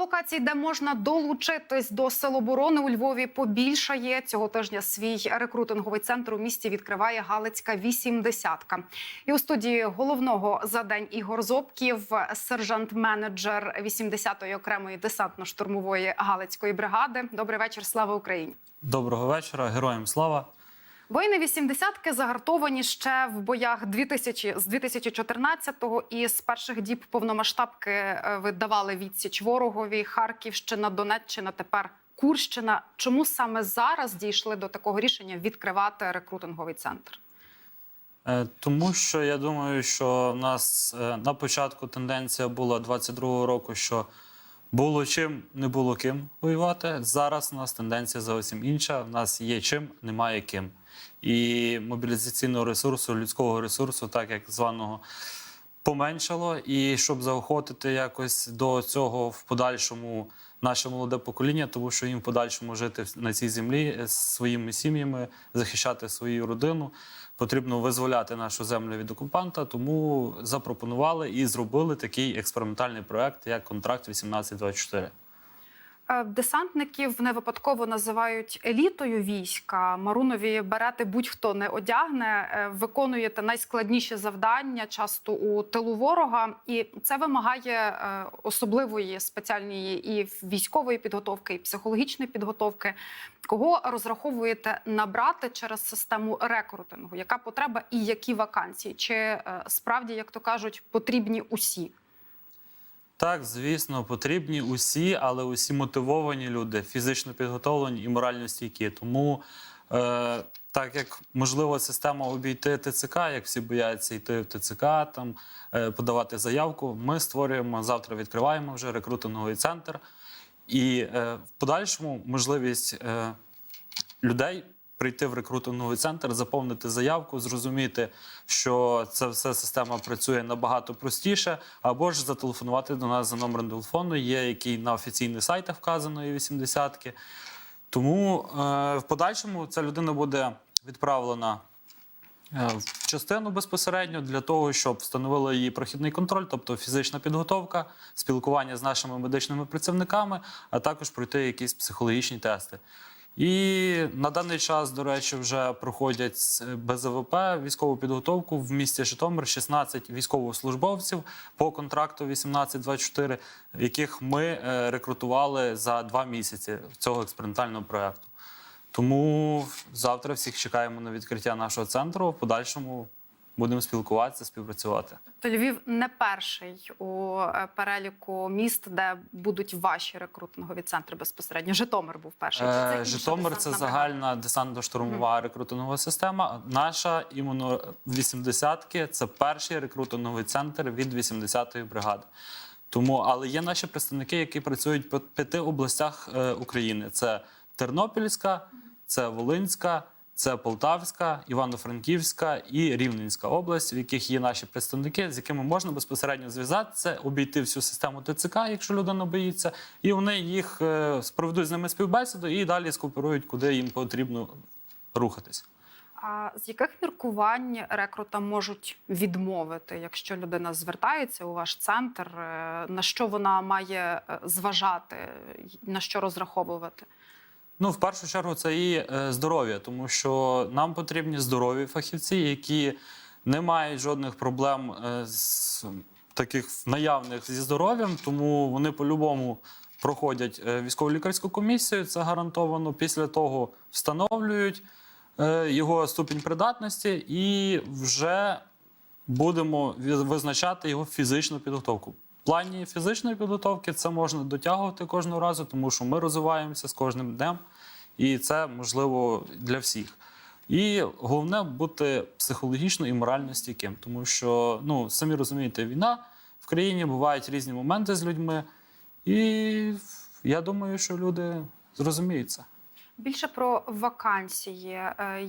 локацій, де можна долучитись до сил оборони у Львові, побільшає цього тижня. Свій рекрутинговий центр у місті відкриває Галицька 80-ка. І у студії головного за день Ігор Зобків, сержант-менеджер 80-ї окремої десантно-штурмової Галицької бригади. Добрий вечір, слава Україні! Доброго вечора, героям слава. Воїни 80-ки загартовані ще в боях 2000, з 2014-го і з перших діб повномасштабки е, видавали відсіч ворогові. Харківщина, Донеччина, тепер Курщина. Чому саме зараз дійшли до такого рішення відкривати рекрутинговий центр? Е, Тому що я думаю, що в нас е, на початку тенденція була 22-го року, що було чим, не було ким воювати. Зараз у нас тенденція зовсім інша. В нас є чим, немає ким. І мобілізаційного ресурсу, людського ресурсу, так як званого, поменшало. І щоб заохотити якось до цього в подальшому наше молоде покоління, тому що їм в подальшому жити на цій землі з своїми сім'ями, захищати свою родину. Потрібно визволяти нашу землю від окупанта, тому запропонували і зробили такий експериментальний проект, як контракт 1824. Е, Десантників не випадково називають елітою війська. Марунові берети будь-хто не одягне, Е, виконуєте найскладніші завдання, часто у тилу ворога, і це вимагає е, особливої спеціальної і військової підготовки, і психологічної підготовки. Кого розраховуєте набрати через систему рекрутингу? Яка потреба і які вакансії? Чи справді, як то кажуть, потрібні усі? Так, звісно, потрібні усі, але усі мотивовані люди, фізично підготовлені і морально стійкі. Тому, е, так як можливо система обійти ТЦК, як всі бояться йти в ТЦК, там е, подавати заявку, ми створюємо завтра. Відкриваємо вже рекрутинговий центр, і е, в подальшому можливість е, людей. Прийти в рекрутинговий центр, заповнити заявку, зрозуміти, що це все система працює набагато простіше, або ж зателефонувати до нас за номером телефону, є який на офіційних сайтах вказано і 80-ки. Тому е, в подальшому ця людина буде відправлена е, в частину безпосередньо для того, щоб встановили її прохідний контроль, тобто фізична підготовка, спілкування з нашими медичними працівниками, а також пройти якісь психологічні тести. І на даний час, до речі, вже проходять з БЗВП військову підготовку в місті Житомир 16 військовослужбовців по контракту 18-24, яких ми е, рекрутували за два місяці цього експериментального проекту. Тому завтра всіх чекаємо на відкриття нашого центру. В подальшому будемо спілкуватися, співпрацювати. То Львів не перший у е, переліку міст, де будуть ваші рекрутингові центри безпосередньо. Житомир був перший. Е, Житомир це загальна десантно-штурмова рекрутингова система. Наша іменно 80-ки це перший рекрутинговий центр від 80-ї бригади. Тому, але є наші представники, які працюють по п'яти областях е, України: це Тернопільська, це Волинська. Це Полтавська, Івано-Франківська і Рівненська область, в яких є наші представники, з якими можна безпосередньо зв'язатися, обійти всю систему ТЦК, якщо людина боїться, і вони їх е, проведуть з ними співбесіду і далі скооперують, куди їм потрібно рухатись. А з яких міркувань рекрутам можуть відмовити, якщо людина звертається у ваш центр? е, На що вона має е, зважати, на що розраховувати? Ну, в першу чергу, це і е, здоров'я, тому що нам потрібні здорові фахівці, які не мають жодних проблем е, з таких наявних зі здоров'ям, тому вони по-любому проходять е, військово-лікарську комісію. Це гарантовано. Після того встановлюють його ступінь придатності і вже будемо визначати його фізичну підготовку. Плані фізичної підготовки це можна дотягувати кожного разу, тому що ми розвиваємося з кожним днем, і це можливо для всіх. І головне бути психологічно і морально стійким, тому що ну самі розумієте, війна в країні бувають різні моменти з людьми, і я думаю, що люди зрозуміють це. Більше про вакансії. Е,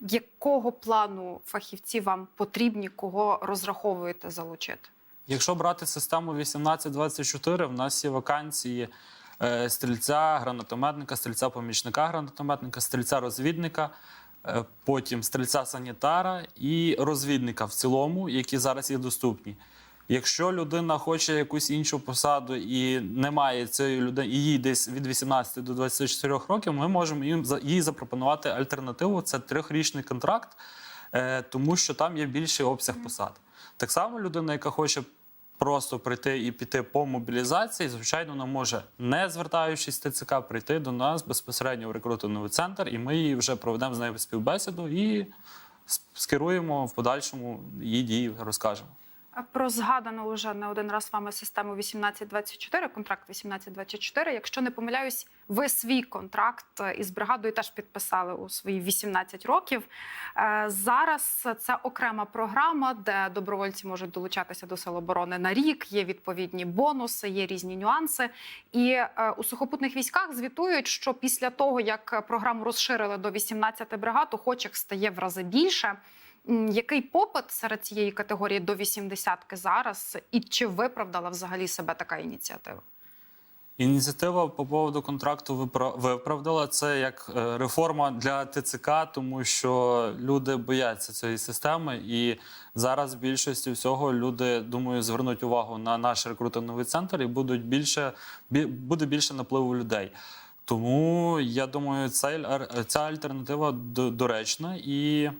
Якого плану фахівці вам потрібні, кого розраховуєте залучити? Якщо брати систему 18-24, в нас є вакансії е, стрільця, гранатометника, стрільця помічника гранатометника, стрільця розвідника, е, потім стрільця санітара і розвідника в цілому, які зараз є доступні. Якщо людина хоче якусь іншу посаду і немає цієї людини, і їй десь від 18 до 24 років, ми можемо їм їй запропонувати альтернативу. Це трьохрічний контракт, е, тому що там є більший обсяг посад. Так само людина, яка хоче просто прийти і піти по мобілізації, звичайно, вона може, не звертаючись в ТЦК, прийти до нас безпосередньо в рекрутинговий центр, і ми її вже проведемо з нею співбесіду і скеруємо в подальшому її дії, розкажемо. Про згадану вже не один раз вами систему 1824, контракт 1824. Якщо не помиляюсь, ви свій контракт із бригадою теж підписали у свої 18 років. Е, Зараз це окрема програма, де добровольці можуть долучатися до Сил оборони на рік. Є відповідні бонуси, є різні нюанси. І е, у сухопутних військах звітують, що після того як програму розширили до 18 бригад, охочих стає в рази більше. Який попит серед цієї категорії до 80-ки зараз, і чи виправдала взагалі себе така ініціатива? Ініціатива по поводу контракту виправдала це як е, реформа для ТЦК, тому що люди бояться цієї системи, і зараз більшості всього люди думаю звернуть увагу на наш рекрутинговий центр і будуть більше буде більше напливу людей. Тому я думаю, ар- ця альтернатива доречна і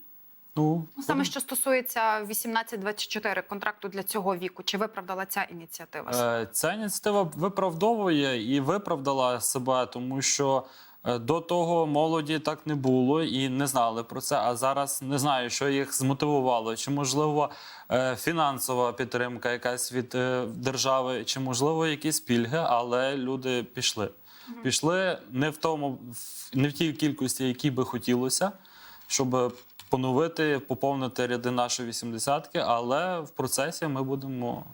ну Ну, Саме що стосується 18-24 контракту для цього віку, чи виправдала ця ініціатива? Е, Ця ініціатива виправдовує і виправдала себе, тому що е, до того молоді так не було і не знали про це. А зараз не знаю, що їх змотивувало, чи можливо е, фінансова підтримка якась від держави, чи можливо якісь пільги, але люди пішли. Пішли не в тому, в- не в тій кількості, які би хотілося, щоб поновити, поповнити ряди нашої вісімдесятки, але в процесі ми будемо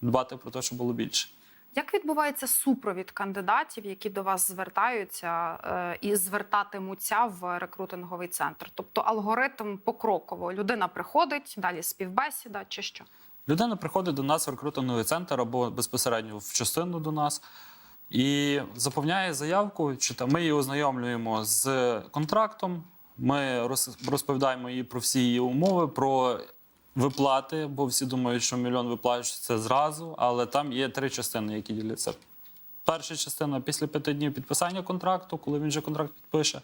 дбати про те, щоб було більше. Як відбувається супровід кандидатів, які до вас звертаються е, і звертатимуться в рекрутинговий центр? Тобто алгоритм покроково людина приходить, далі співбесіда чи що? Людина приходить до нас в рекрутинговий центр або безпосередньо в частину до нас і заповняє заявку. Чи там ми її ознайомлюємо з контрактом. Ми розповідаємо їй про всі її умови, про виплати, бо всі думають, що мільйон виплачується зразу, але там є три частини, які діляться. Перша частина після п'яти днів підписання контракту, коли він вже контракт підпише.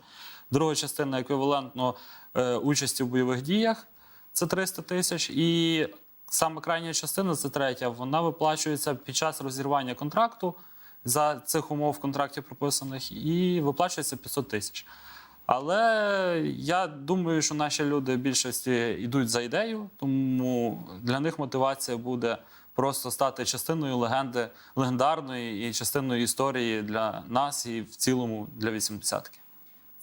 Друга частина еквівалентно е, участі в бойових діях це 300 тисяч. І саме крайня частина, це третя, вона виплачується під час розірвання контракту за цих умов в контракті прописаних, і виплачується 500 тисяч. Але я думаю, що наші люди в більшості йдуть за ідею, тому для них мотивація буде просто стати частиною легенди, легендарної і частиною історії для нас і в цілому для 80-ки.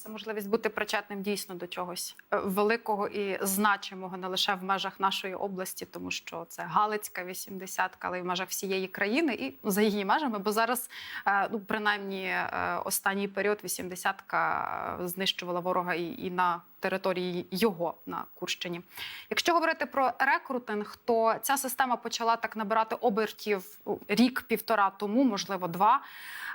Можливість бути причетним дійсно до чогось е, великого і значимого не лише в межах нашої області, тому що це Галицька 80-ка, але й в межах всієї країни і за її межами. Бо зараз, е, ну принаймні, е, останній період 80-ка е, знищувала ворога і, і на території його на Курщині. Якщо говорити про рекрутинг, то ця система почала так набирати обертів рік-півтора тому, можливо, два.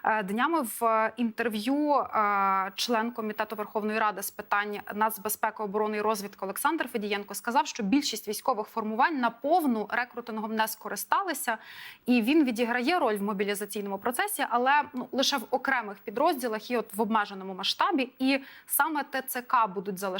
Е, Днями в інтерв'ю е, член комітету Верховної Ради з питань нацбезпеки, оборони і розвідки Олександр Федієнко сказав, що більшість військових формувань наповну рекрутингом не скористалися, і він відіграє роль в мобілізаційному процесі, але ну лише в окремих підрозділах і от в обмеженому масштабі. І саме ТЦК будуть залишатися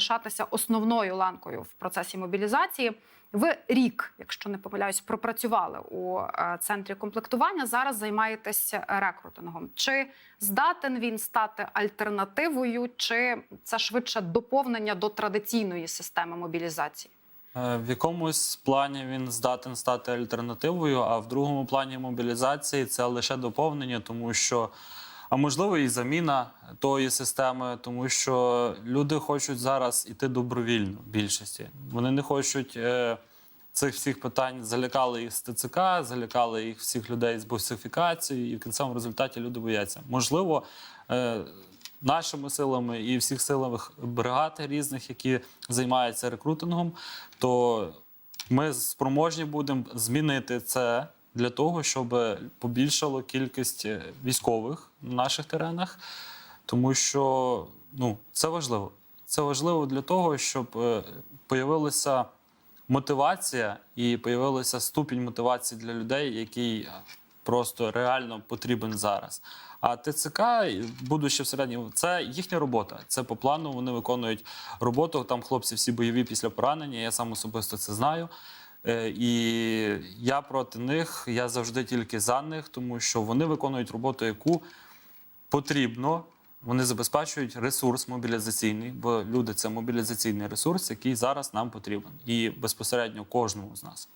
основною ланкою в процесі мобілізації. Ви рік, якщо не помиляюсь, пропрацювали у е, центрі комплектування. Зараз займаєтесь рекрутингом. Чи здатен він стати альтернативою, чи це швидше доповнення до традиційної системи мобілізації? Е, В якомусь плані він здатен стати альтернативою, а в другому плані мобілізації це лише доповнення, тому що, а можливо, і заміна тої системи, тому що люди хочуть зараз іти добровільно в більшості. Вони не хочуть е, цих всіх питань, залякали їх з ТЦК, залякали їх всіх людей з босифікацією, і в кінцевому результаті люди бояться. Можливо, е, нашими силами і всіх силових бригад різних, які займаються рекрутингом, то ми спроможні будемо змінити це для того, щоб побільшало кількість е, військових на наших теренах, тому що ну, це важливо. Це важливо для того, щоб е, появилося мотивація і появилася ступінь мотивації для людей, який просто реально потрібен зараз. А ТЦК, будучи всередині, це їхня робота. Це по плану. Вони виконують роботу. Там хлопці всі бойові після поранення. Я сам особисто це знаю. Е, І я проти них, я завжди тільки за них, тому що вони виконують роботу, яку потрібно. Вони забезпечують ресурс мобілізаційний, бо люди це мобілізаційний ресурс, який зараз нам потрібен, і безпосередньо кожному з нас.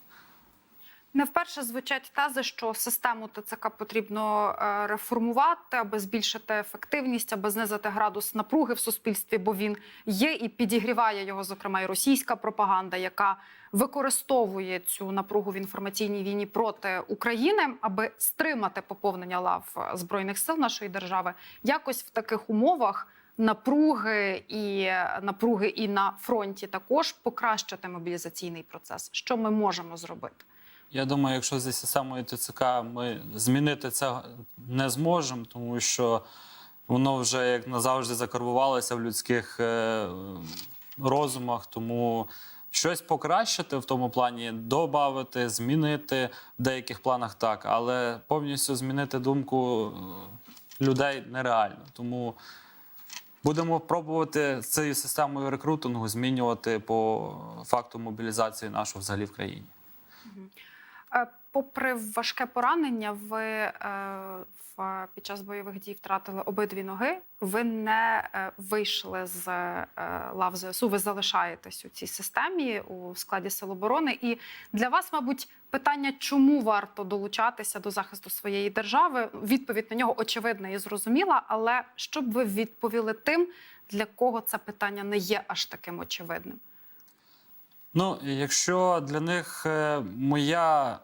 Не вперше звучать тези, що систему ТЦК потрібно е, реформувати, аби збільшити ефективність, аби знизити градус напруги в суспільстві, бо він є і підігріває його, зокрема, і російська пропаганда, яка використовує цю напругу в інформаційній війні проти України, аби стримати поповнення лав збройних сил нашої держави. Якось в таких умовах напруги і напруги і на фронті також покращити мобілізаційний процес. Що ми можемо зробити? Я думаю, якщо зі системою ТЦК ми змінити це не зможемо, тому що воно вже як назавжди закарбувалося в людських е, розумах. Тому щось покращити в тому плані, додати, змінити в деяких планах так, але повністю змінити думку е, людей нереально. Тому будемо пробувати цією системою рекрутингу змінювати по факту мобілізації нашу взагалі в країні. Попри важке поранення, ви е, в, під час бойових дій втратили обидві ноги. Ви не е, вийшли з е, лав ЗСУ. Ви залишаєтесь у цій системі у складі Сил оборони. І для вас, мабуть, питання, чому варто долучатися до захисту своєї держави? Відповідь на нього очевидна і зрозуміла. Але щоб ви відповіли тим, для кого це питання не є аж таким очевидним? Ну, якщо для них е, моя,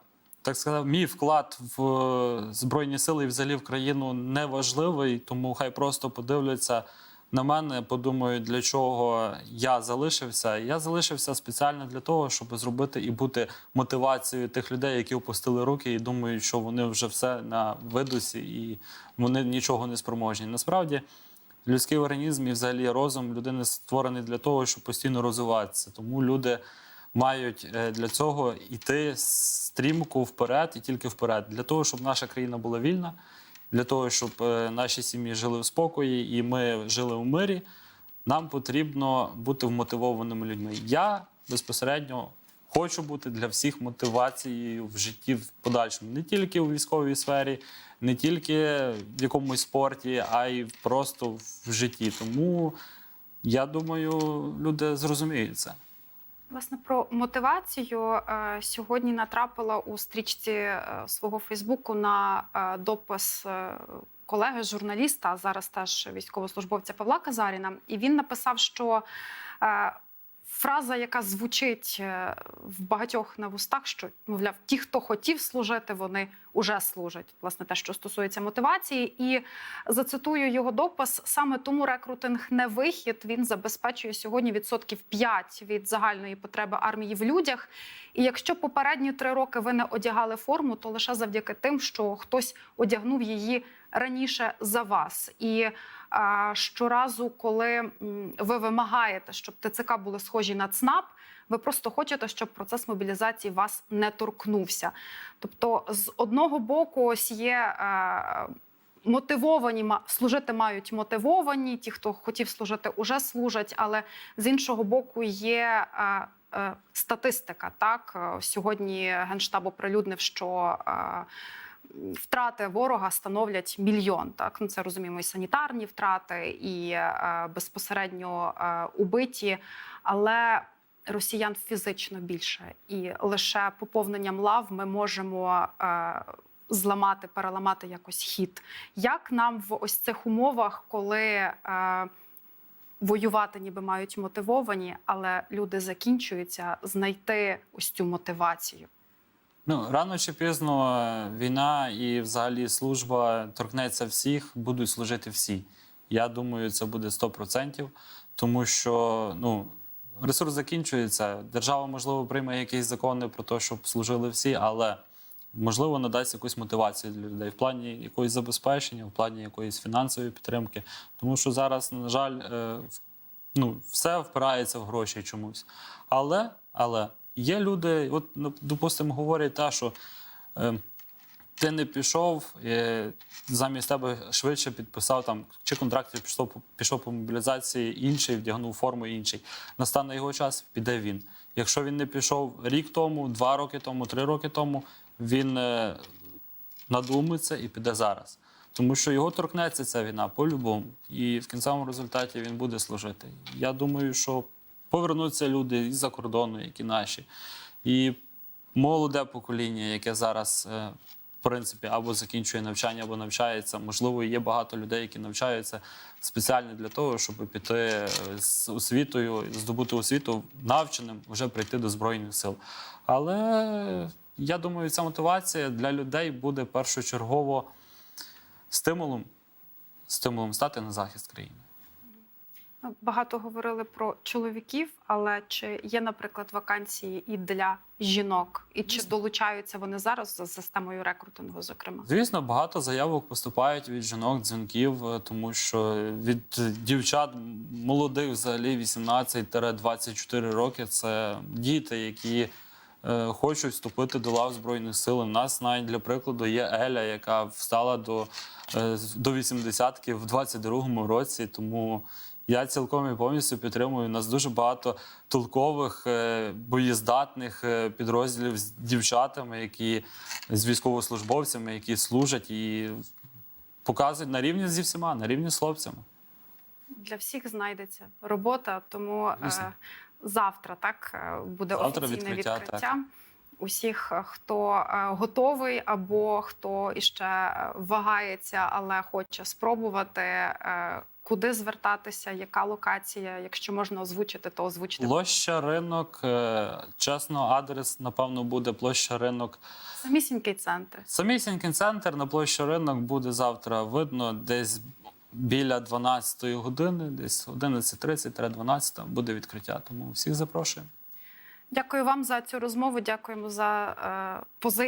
так сказати, мій вклад в е, Збройні Сили і взагалі в країну не важливий, тому хай просто подивляться на мене, подумають, для чого я залишився. Я залишився спеціально для того, щоб зробити і бути мотивацією тих людей, які опустили руки і думають, що вони вже все на видусі і вони нічого не спроможні. Насправді. Людський організм і взагалі розум людини створений для того, щоб постійно розвиватися. Тому люди мають е, для цього йти стрімко вперед і тільки вперед, для того, щоб наша країна була вільна, для того, щоб е, наші сім'ї жили в спокої і ми жили в мирі. Нам потрібно бути вмотивованими людьми. Я безпосередньо хочу бути для всіх мотивацією в житті в подальшому, не тільки у військовій сфері, не тільки в якомусь спорті, а й просто в житті. Тому я думаю, люди зрозуміють це. Власне, про мотивацію е, сьогодні натрапила у стрічці е, свого Фейсбуку на е, допис колеги, журналіста, зараз теж військовослужбовця Павла Казаріна. І він написав, що фраза, яка звучить е, в багатьох на вустах, що мовляв, ті, хто хотів служити, вони уже служать. Власне, те, що стосується мотивації, і зацитую його допис. Саме тому рекрутинг не вихід. Він забезпечує сьогодні відсотків 5 від загальної потреби армії в людях. І якщо попередні три роки ви не одягали форму, то лише завдяки тим, що хтось одягнув її раніше за вас. І щоразу, коли ви вимагаєте, щоб ТЦК були схожі на ЦНАП, ви просто хочете, щоб процес мобілізації вас не торкнувся. Тобто, з одного боку, ось є. е, Мотивовані служити мають мотивовані. Ті, хто хотів служити, уже служать. Але з іншого боку, є е, е, статистика. Так сьогодні генштаб оприлюднив, що е, втрати ворога становлять мільйон. Так ну це розуміємо, і санітарні втрати, і е, безпосередньо е, убиті, але росіян фізично більше, і лише поповненням лав ми можемо. Е, Зламати, переламати якось хід. Як нам в ось цих умовах, коли е, воювати ніби мають мотивовані, але люди закінчуються, знайти ось цю мотивацію? Ну, рано чи пізно е, війна і взагалі служба торкнеться всіх, будуть служити всі. Я думаю, це буде 100%, тому що ну, ресурс закінчується. Держава, можливо, прийме якісь закони про те, щоб служили всі, але можливо надасть якусь мотивацію для людей в плані якогось забезпечення, в плані якоїсь фінансової підтримки. Тому що зараз, на жаль, е, ну, все впирається в гроші чомусь. Але, але є люди, от, ну, допустимо, говорять те, що е, ти не пішов, е, замість тебе швидше підписав там чи контракт, пішов, пішов по мобілізації інший, вдягнув форму інший. Настане його час, піде він. Якщо він не пішов рік тому, два роки тому, три роки тому, він е, надумається і піде зараз. Тому що його торкнеться ця війна по-любому. І в кінцевому результаті він буде служити. Я думаю, що повернуться люди із-за кордону, які наші. І молоде покоління, яке зараз, е, в принципі, або закінчує навчання, або навчається. Можливо, є багато людей, які навчаються спеціально для того, щоб піти е, з освітою, здобути освіту навченим, вже прийти до Збройних сил. Але я думаю, ця мотивація для людей буде першочергово стимулом, стимулом стати на захист країни. Багато говорили про чоловіків, але чи є, наприклад, вакансії і для жінок, і чи долучаються вони зараз за системою рекрутингу, зокрема? Звісно, багато заявок поступають від жінок, дзвінків, е, тому що від дівчат молодих, взагалі 18-24 роки, це діти, які е, хочуть вступити до лав Збройних сил. У нас навіть для прикладу є Еля, яка встала до, е, до 80-ки в 22-му році. Тому я цілком і повністю підтримую. У нас дуже багато толкових, е, боєздатних е, підрозділів з дівчатами, які з військовослужбовцями, які служать і показують на рівні зі всіма, на рівні з хлопцями. Для всіх знайдеться робота, тому е, завтра так е, буде Завтра офіційне відкриття, відкриття. так. Усіх, хто готовий або хто іще вагається, але хоче спробувати, куди звертатися, яка локація. Якщо можна озвучити, то озвучити. Площа ринок, е, чесно, адрес, напевно, буде площа ринок. Самісінький центр. Самісінький центр на площі ринок буде завтра видно десь біля 12 години, десь 11.30-12 буде відкриття. Тому всіх запрошуємо. Дякую вам за цю розмову. Дякуємо за е, позицію.